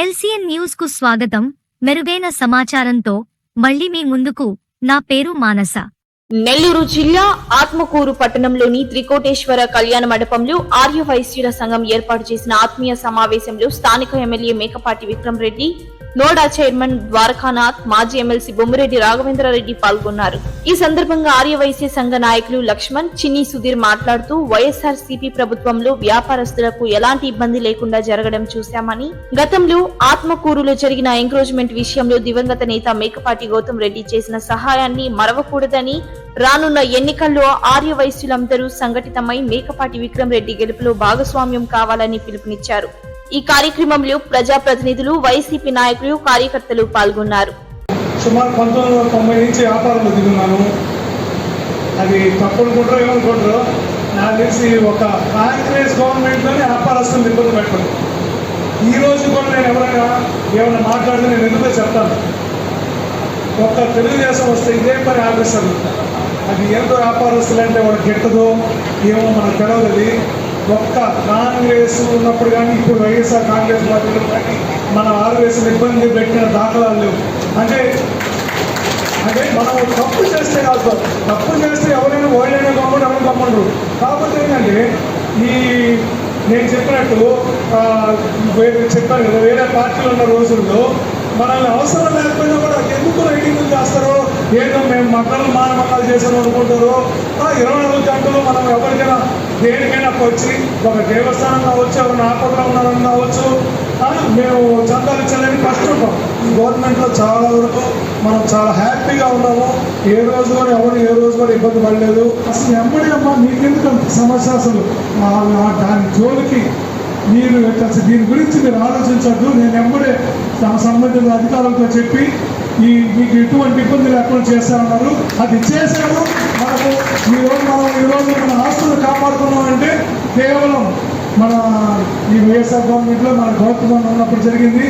LCN న్యూస్కు స్వాగతం. మెరుగైన సమాచారంతో మళ్ళీ మీ ముందుకు నా పేరు మానస. నెల్లూరు జిల్లా ఆత్మకూరు పట్టణంలోని త్రికోటేశ్వర కళ్యాణ మండపంలో ఆర్య వైశ్యుల సంఘం ఏర్పాటు చేసిన ఆత్మీయ సమావేశంలో స్థానిక MLA Mekapati Vikram Reddy NUDA chairman Dwarakanath మాజీ ఎమ్మెల్సీ బొమ్మిరెడ్డి రాఘవేంద్రారెడ్డి పాల్గొన్నారు. ఈ సందర్భంగా ఆర్యవైశ్య సంఘ నాయకులు లక్ష్మణ్ చిన్ని సుధీర్ మాట్లాడుతూ వైఎస్ఆర్ సిపి ప్రభుత్వంలో వ్యాపారస్తులకు ఎలాంటి ఇబ్బంది లేకుండా జరగడం చూశామని గతంలో ఆత్మకూరులో జరిగిన ఎంక్రోచ్మెంట్ విషయంలో దివంగత నేత మేకపాటి గౌతమ్ రెడ్డి చేసిన సహాయాన్ని మరవకూడదని రానున్న ఎన్నికల్లో ఆర్యవైశ్యులందరూ సంఘటితమై మేకపాటి విక్రమ్ రెడ్డి గెలుపులో భాగస్వామ్యం కావాలని పిలుపునిచ్చారు. ఈ కార్యక్రమంలో ప్రజాప్రతినిధులు వైసీపీ నాయకులు కార్యకర్తలు పాల్గొన్నారు. సుమారు పంతొమ్మిది వందల తొంభై నుంచి వ్యాపారంలో దిగున్నాను. అది తప్పు అనుకుంటారో ఏమనుకుంటారో నాకు తెలిసి ఒక కాంగ్రెస్ గవర్నమెంట్లోనే వ్యాపారస్తులు ఇబ్బంది పెట్టడం ఈ రోజు కూడా నేను ఎవరైనా ఏమైనా మాట్లాడితే నేను ఎందుకో చెప్తాను. ఒక్క తెలుగుదేశం వస్తే ఇదే పని ఆపేస్తారు. అది ఎంతో వ్యాపారస్తులు అంటే వాడు గిట్టదో ఏమో మనకు తెలియదు ఒక్క కాంగ్రెస్ ఉన్నప్పుడు కానీ ఇప్పుడు వైఎస్ఆర్ కాంగ్రెస్ పార్టీలో కానీ మన ఆర్ఎస్ ఇబ్బంది పెట్టిన దాఖలాలు లేవు. అంటే అంటే మనం తప్పు చేస్తే కాదు తప్పు చేస్తే ఎవరైనా వాళ్ళైనా గమ్ముడు ఎవరైనా గమ్ముండ్రు కాకపోతే ఏంటంటే ఈ నేను చెప్పినట్టు వేరే చెప్పాను కదా వేరే పార్టీలు ఉన్న రోజుల్లో మనల్ని అవసరం లేకపోయినా కూడా ఎందుకు ఏదో మేము మతాలు మానమక్కలు చేసాం అనుకుంటారు ఇరవై నాలుగు గంటలు మనం ఎవరికైనా దేనికైనా వచ్చి ఒక దేవస్థానం కావచ్చు ఒక ఆపదలో ఉన్నారని కావచ్చు మేము చందాలు ఇచ్చాలని ఫస్ట్ ఉంటాం. గవర్నమెంట్లో చాలా వరకు మనం చాలా హ్యాపీగా ఉన్నాము. ఏ రోజు కూడా ఎవరు ఏ రోజు కూడా ఇబ్బంది పడలేదు. అసలు ఎమ్మడి అమ్మ మీకెందుకు అంత సమస్య అసలు? దాని జోలికి మీరు దీని గురించి మీరు ఆలోచించద్దు. నేను ఎమ్మడే తమ సంబంధిత అధికారులతో చెప్పి ఈ మీకు ఎటువంటి ఇబ్బంది లేకుండా చేస్తామన్నారు అది చేశారు మనకు ఈరోజు రోజు మనం ఈరోజు రోజు మన ఆస్తులు కాపాడుకున్నామంటే కేవలం మన ఈ వైఎస్ఆర్ గవర్నమెంట్లో మన గౌతమ్ ఉన్నప్పుడు జరిగింది.